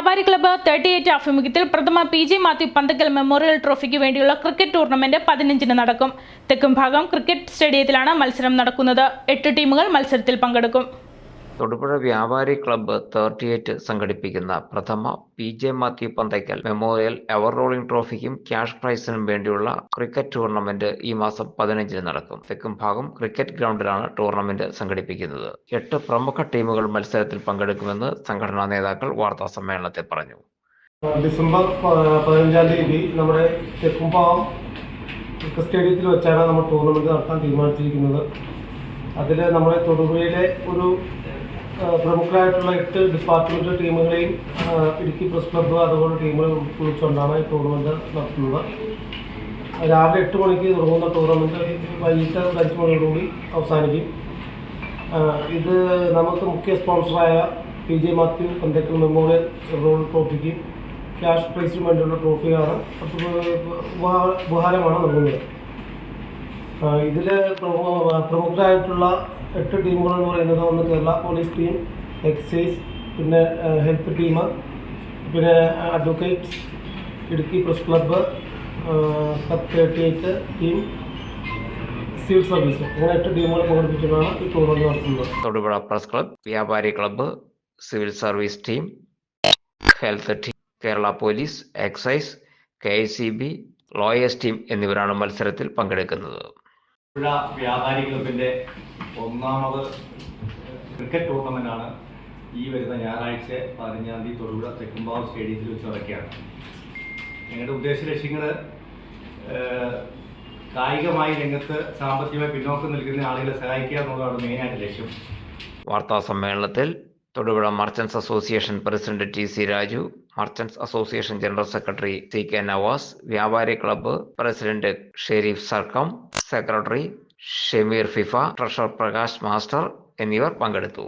വ്യാപാരി club thirty eight ആഭിമുഖ്യത്തിൽ പ്രഥമ P J Mathew Panthackal memorial ട്രോഫിക്ക് വേണ്ടിയുള്ള ക്രിക്കറ്റ് ടൂർണമെന്റ് പതിനഞ്ചിന് നടക്കും. തെക്കും ഭാഗം ക്രിക്കറ്റ് സ്റ്റേഡിയത്തിലാണ് മത്സരം നടക്കുന്നത്. എട്ട് ടീമുകൾ മത്സരത്തിൽ പങ്കെടുക്കും. തൊടുപുഴ വ്യാപാരി ക്ലബ്ബ് തേർട്ടി എയ്റ്റ് സംഘടിപ്പിക്കുന്ന പ്രഥമ P J Mathew Panthackal memorial ever rolling ട്രോഫിക്കും cash പ്രൈസിനും വേണ്ടിയുള്ള ക്രിക്കറ്റ് ടൂർണമെന്റ് ഈ മാസം പതിനഞ്ചിന് നടക്കും. തെക്കും ഭാഗം ക്രിക്കറ്റ് ഗ്രൗണ്ടിലാണ് ടൂർണമെന്റ് സംഘടിപ്പിക്കുന്നത്. എട്ട് പ്രമുഖ ടീമുകൾ മത്സരത്തിൽ പങ്കെടുക്കുമെന്ന് സംഘടനാ നേതാക്കൾ വാർത്താ സമ്മേളനത്തിൽ പറഞ്ഞു. ഡിസംബർ പതിനഞ്ചാം തീയതി നമ്മുടെ തെക്കുംപാവം സ്റ്റേഡിയത്തിൽ വെച്ചാണ് നമ്മൾ ടൂർണമെന്റ് നടത്താൻ തീരുമാനിച്ചിരിക്കുന്നത്. അതിൽ നമ്മുടെ തൊടുപുഴയിലെ ഒരു പ്രമുഖരായിട്ടുള്ള എട്ട് ഡിപ്പാർട്ട്മെന്റ് ടീമുകളെയും ഇടുക്കി പ്രസ് ക്ലബ്ബ് അതുപോലെ ടീമുകൾ ഉൾക്കൊള്ളിച്ചുകൊണ്ടാണ് ഈ ടൂർണമെന്റ് നടത്തുന്നത് രാവിലെ എട്ട് മണിക്ക് തുടങ്ങുന്ന ടൂർണമെന്റ് വൈകിട്ട് ഒരു അഞ്ച് മണിയോടുകൂടി അവസാനിക്കും ഇത് നമുക്ക് മുഖ്യ സ്പോൺസറായ P J Mathew Panthackal memorial roll ട്രോഫിക്ക് cash പ്രൈസിന് വേണ്ടിയുള്ള ട്രോഫിയാണ് ഉപഹാരമാണ് നൽകുന്നത് ഇതിൽ പ്രമുഖരായിട്ടുള്ള എട്ട് ടീമുകൾ എന്ന് പറയുന്നത് ഒന്ന് കേരള പോലീസ് ടീം എക്സൈസ് പിന്നെ ഹെൽത്ത് ടീം പിന്നെ advocate Idukki press club thirty eight team civil service. അങ്ങനെ എട്ട് ടീമുകൾ പങ്കെടുപ്പിച്ചിട്ടാണ് ഈ ടൂർണമെന്റ് നടത്തുന്നത്. തൊടുപുഴ പ്രസ് ക്ലബ്ബ് വ്യാപാരി club civil service team health team Kerala police excise K I C B lawyers team എന്നിവരാണ് മത്സരത്തിൽ പങ്കെടുക്കുന്നത്. പുഴ വ്യാപാരി ക്ലബിന്റെ ഒന്നാമത് ക്രിക്കറ്റ് ടൂർണമെന്റാണ് ഈ വരുന്ന ഞായറാഴ്ച പതിനഞ്ചാം തീയതി തൊടുപുഴ തെക്കുംപാവ് സ്റ്റേഡിയത്തിൽ വെച്ച് നടക്കുകയാണ്. ഞങ്ങളുടെ ഉദ്ദേശ ലക്ഷ്യങ്ങൾ കായികമായി രംഗത്ത് സാമ്പത്തികമായി പിന്നോക്കം നിൽക്കുന്ന ആളുകളെ സഹായിക്കുക എന്നുള്ളതാണ് മെയിനായിട്ട് ലക്ഷ്യം. വാർത്താ സമ്മേളനത്തിൽ Thodupuzha merchants association president T C Raju merchants association general secretary C K Navas വ്യാപാരി ക്ലബ്ബ് പ്രസിഡന്റ് ഷെരീഫ് സർക്കം സെക്രട്ടറി ഷമീർ ഫിഫ ട്രഷറർ പ്രകാശ് മാസ്റ്റർ എന്നിവർ പങ്കെടുത്തു.